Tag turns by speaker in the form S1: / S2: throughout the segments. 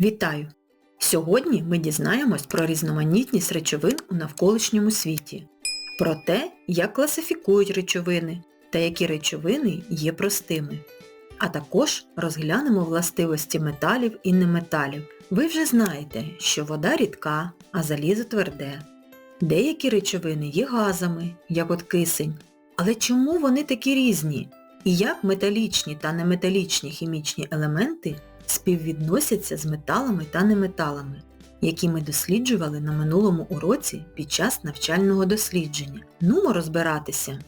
S1: Вітаю! Сьогодні ми дізнаємось про різноманітність речовин у навколишньому світі, про те, як класифікують речовини та які речовини є простими. А також розглянемо властивості металів і неметалів. Ви вже знаєте, що вода рідка, а залізо тверде. Деякі речовини є газами, як от кисень. Але чому вони такі різні? І як металічні та неметалічні хімічні елементи співвідносяться з металами та неметалами, які ми досліджували на минулому уроці під час навчального дослідження. Нумо розбиратися.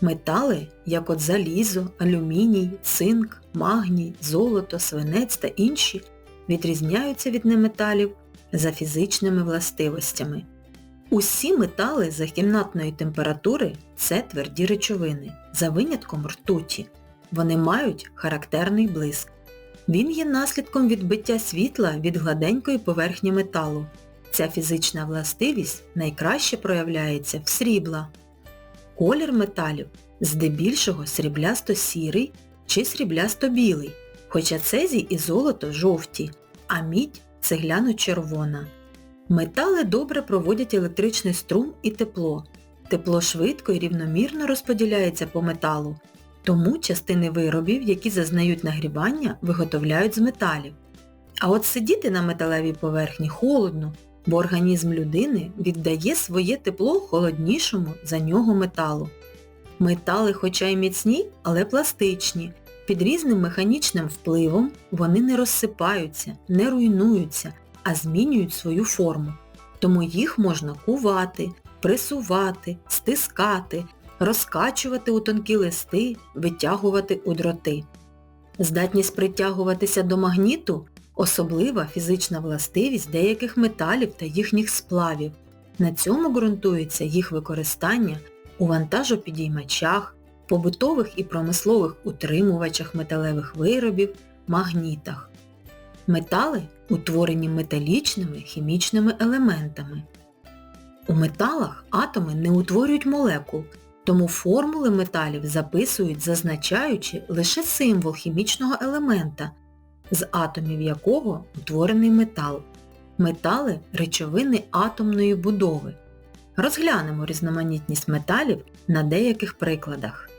S1: Метали, як от залізо, алюміній, цинк, магній, золото, свинець та інші, відрізняються від неметалів за фізичними властивостями. Усі метали за кімнатної температури це тверді речовини, за винятком ртуті. Вони мають характерний блиск. Він є наслідком відбиття світла від гладенької поверхні металу. Ця фізична властивість найкраще проявляється в срібла. Колір металів здебільшого сріблясто-сірий чи сріблясто-білий, хоча цезій і золото жовті, а мідь цегляно-червона. Метали добре проводять електричний струм і тепло. Тепло швидко і рівномірно розподіляється по металу, тому частини виробів, які зазнають нагрівання, виготовляють з металів. А от сидіти на металевій поверхні холодно, бо організм людини віддає своє тепло холоднішому за нього металу. Метали хоча й міцні, але пластичні. Під різним механічним впливом вони не розсипаються, не руйнуються, а змінюють свою форму. Тому їх можна кувати, пресувати, стискати, розкачувати у тонкі листи, витягувати у дроти. Здатність притягуватися до магніту особлива фізична властивість деяких металів та їхніх сплавів. На цьому ґрунтується їх використання у вантажопідіймачах, побутових і промислових утримувачах металевих виробів, магнітах. Метали утворені металічними хімічними елементами. У металах атоми не утворюють молекул, тому формули металів записують, зазначаючи лише символ хімічного елемента, з атомів якого утворений метал. Метали – речовини атомної будови. Розглянемо різноманітність металів на деяких прикладах.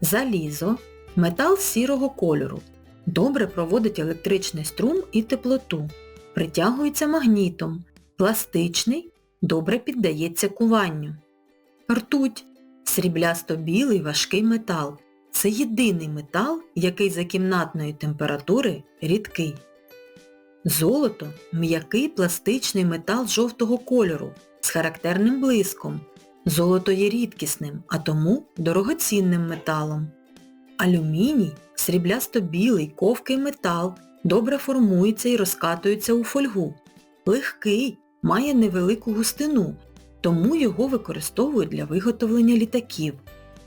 S1: Залізо – метал сірого кольору. Добре проводить електричний струм і теплоту. Притягується магнітом. Пластичний, добре піддається куванню. Ртуть сріблясто-білий важкий метал. Це єдиний метал, який за кімнатної температури рідкий. Золото м'який пластичний метал жовтого кольору з характерним блиском. Золото є рідкісним, а тому дорогоцінним металом. Алюміній сріблясто-білий ковкий метал, добре формується і розкатується у фольгу. Легкий, має невелику густину, тому його використовують для виготовлення літаків.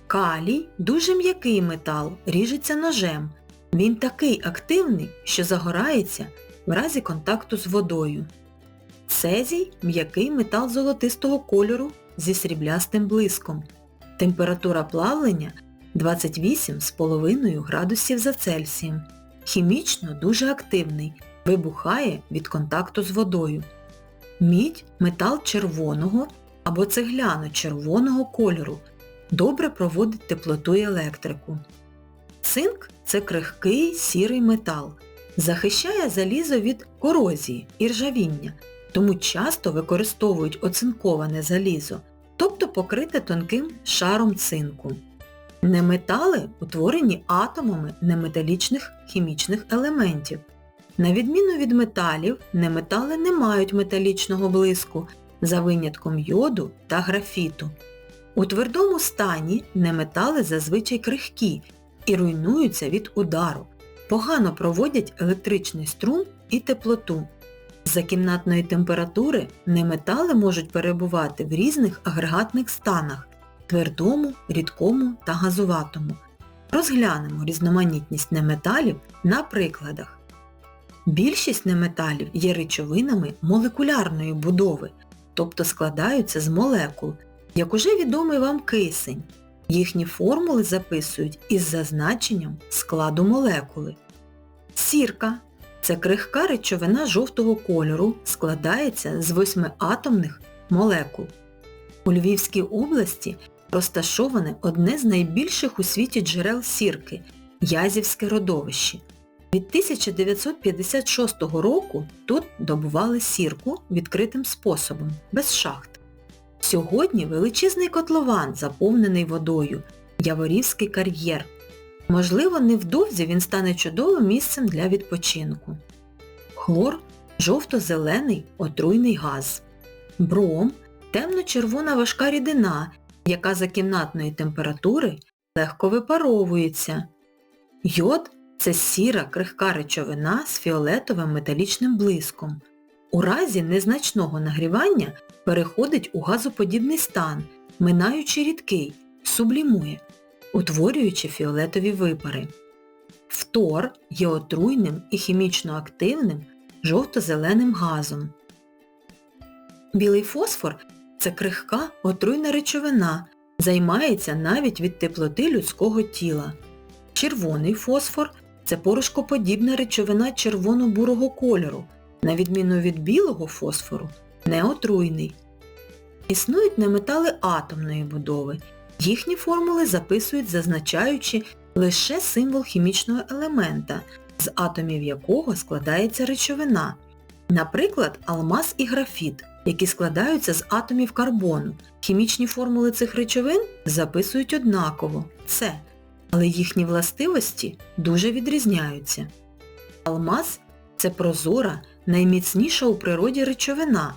S1: Калій дуже м'який метал, ріжеться ножем. Він такий активний, що загорається в разі контакту з водою. Цезій м'який метал золотистого кольору зі сріблястим блиском. Температура плавлення 28,5 градусів за Цельсієм. Хімічно дуже активний, вибухає від контакту з водою. Мідь метал червоного або цегляно-червоного кольору, добре проводить теплоту і електрику. Цинк це крихкий сірий метал, захищає залізо від корозії і ржавіння, тому часто використовують оцинковане залізо, тобто покрите тонким шаром цинку. Неметали утворені атомами неметалічних хімічних елементів. На відміну від металів, неметали не мають металічного блиску за винятком йоду та графіту. У твердому стані неметали зазвичай крихкі і руйнуються від удару, погано проводять електричний струм і теплоту. За кімнатної температури неметали можуть перебувати в різних агрегатних станах твердому, рідкому та газуватому. Розглянемо різноманітність неметалів на прикладах. Більшість неметалів є речовинами молекулярної будови, тобто складаються з молекул, як уже відомий вам кисень. Їхні формули записують із зазначенням складу молекули. Сірка Це крихка речовина жовтого кольору складається з восьмиатомних молекул. У Львівській області розташоване одне з найбільших у світі джерел сірки – Язівське родовище. Від 1956 року тут добували сірку відкритим способом, без шахт. Сьогодні величезний котлован, заповнений водою, Яворівський кар'єр. Можливо, невдовзі він стане чудовим місцем для відпочинку. Хлор – жовто-зелений отруйний газ. Бром – темно-червона важка рідина, яка за кімнатної температури легко випаровується. Йод – це сіра крихка речовина з фіолетовим металічним блиском. У разі незначного нагрівання переходить у газоподібний стан, минаючи рідкий, сублімує, утворюючи фіолетові випари. Фтор є отруйним і хімічно активним жовто-зеленим газом. Білий фосфор – це крихка отруйна речовина, займається навіть від теплоти людського тіла. Червоний фосфор – це порошкоподібна речовина червоно-бурого кольору, на відміну від білого фосфору, неотруйний. Існують неметали атомної будови. Їхні формули записують, зазначаючи лише символ хімічного елемента, з атомів якого складається речовина. Наприклад, алмаз і графіт, які складаються з атомів карбону. Хімічні формули цих речовин записують однаково – це, але їхні властивості дуже відрізняються. Алмаз – це прозора, найміцніша у природі речовина,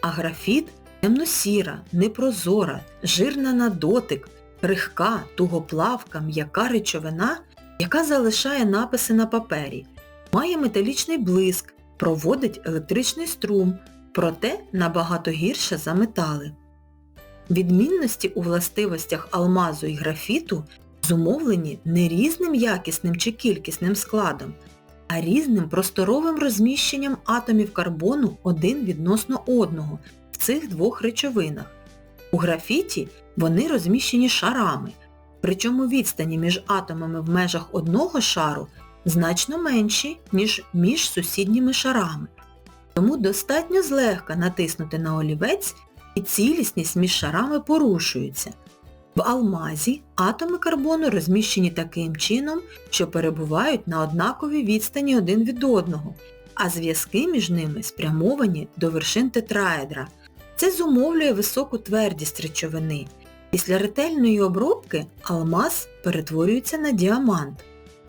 S1: а графіт темно-сіра, непрозора, жирна на дотик, рихка, тугоплавка, м'яка речовина, яка залишає написи на папері, має металічний блиск, проводить електричний струм, проте набагато гірше за метали. Відмінності у властивостях алмазу і графіту зумовлені не різним якісним чи кількісним складом, а різним просторовим розміщенням атомів карбону один відносно одного в цих двох речовинах. У графіті вони розміщені шарами, причому відстані між атомами в межах одного шару значно менші, ніж між сусідніми шарами. Тому достатньо злегка натиснути на олівець і цілісність між шарами порушується. В алмазі атоми карбону розміщені таким чином, що перебувають на однаковій відстані один від одного, а зв'язки між ними спрямовані до вершин тетраедра. Це зумовлює високу твердість речовини. Після ретельної обробки алмаз перетворюється на діамант.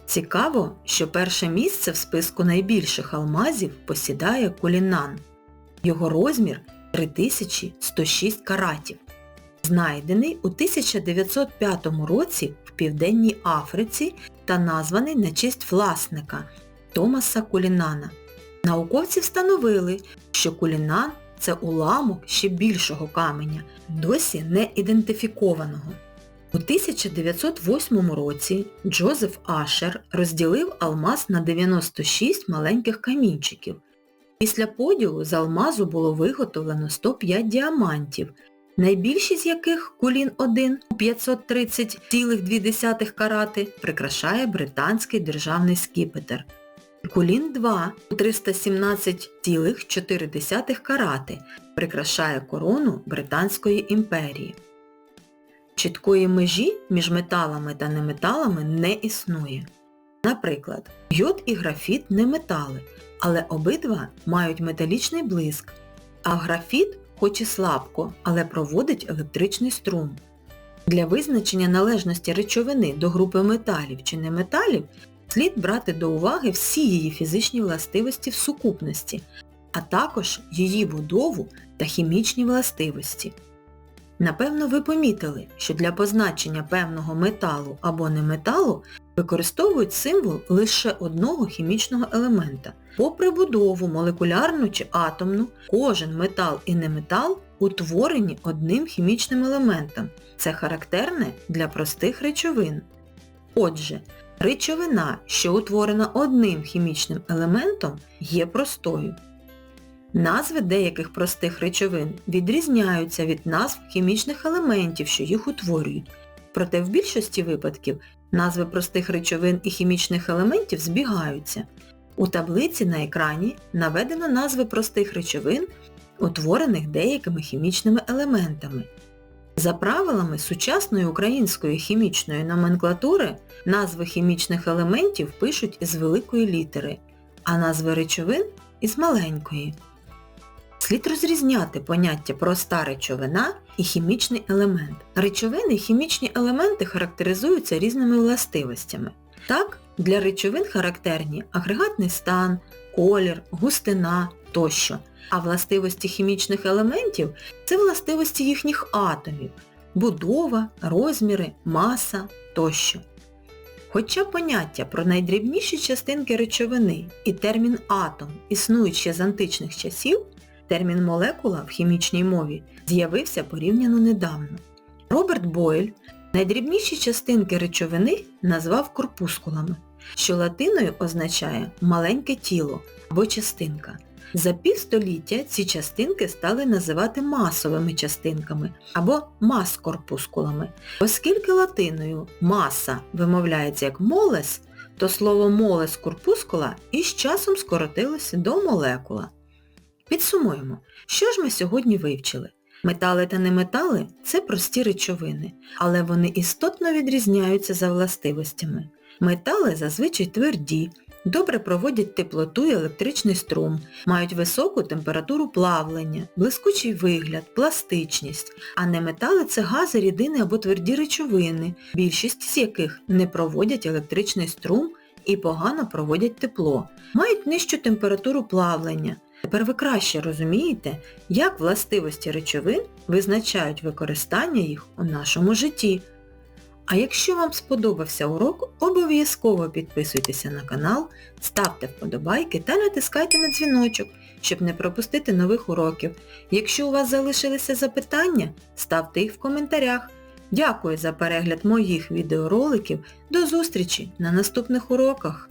S1: Цікаво, що перше місце в списку найбільших алмазів посідає кулінан. Його розмір 3106 каратів. Знайдений у 1905 році в Південній Африці та названий на честь власника Томаса Кулінана. Науковці встановили, що кулінан це уламок ще більшого каменя, досі не ідентифікованого. У 1908 році Джозеф Ашер розділив алмаз на 96 маленьких камінчиків. Після поділу з алмазу було виготовлено 105 діамантів, найбільші з яких кулін 1 у 530,2 карати прикрашає британський державний скіпетр. Кулін 2 у 317,4 карати прикрашає корону Британської імперії. Чіткої межі між металами та неметалами не існує. Наприклад, йод і графіт не метали, але обидва мають металічний блиск, а графіт хоч і слабко, але проводить електричний струм. Для визначення належності речовини до групи металів чи неметалів слід брати до уваги всі її фізичні властивості в сукупності, а також її будову та хімічні властивості. Напевно, ви помітили, що для позначення певного металу або неметалу використовують символ лише одного хімічного елемента. Попри будову молекулярну чи атомну, кожен метал і неметал утворені одним хімічним елементом. Це характерне для простих речовин. Отже, речовина, що утворена одним хімічним елементом, є простою. Назви деяких простих речовин відрізняються від назв хімічних елементів, що їх утворюють. Проте в більшості випадків назви простих речовин і хімічних елементів збігаються. У таблиці на екрані наведено назви простих речовин, утворених деякими хімічними елементами. За правилами сучасної української хімічної номенклатури назви хімічних елементів пишуть із великої літери, а назви речовин із маленької. Слід розрізняти поняття проста речовина і хімічний елемент. Речовини і хімічні елементи характеризуються різними властивостями. Так, для речовин характерні агрегатний стан, колір, густина тощо. А властивості хімічних елементів це властивості їхніх атомів, будова, розміри, маса тощо. Хоча поняття про найдрібніші частинки речовини і термін атом існують ще з античних часів, термін молекула в хімічній мові з'явився порівняно недавно. Роберт Бойль найдрібніші частинки речовини назвав корпускулами, що латиною означає маленьке тіло або частинка. За півстоліття ці частинки стали називати масовими частинками або мас-корпускулами. Оскільки латиною маса вимовляється як молес, то слово молес корпускула із часом скоротилося до молекула. Підсумуємо, що ж ми сьогодні вивчили? Метали та неметали – це прості речовини, але вони істотно відрізняються за властивостями. Метали зазвичай тверді, добре проводять теплоту і електричний струм, мають високу температуру плавлення, блискучий вигляд, пластичність, а неметали – це гази, рідини або тверді речовини, більшість з яких не проводять електричний струм і погано проводять тепло, мають нижчу температуру плавлення. Тепер ви краще розумієте, як властивості речовин визначають використання їх у нашому житті. А якщо вам сподобався урок, обов'язково підписуйтеся на канал, ставте вподобайки та натискайте на дзвіночок, щоб не пропустити нових уроків. Якщо у вас залишилися запитання, ставте їх в коментарях. Дякую за перегляд моїх відеороликів. До зустрічі на наступних уроках!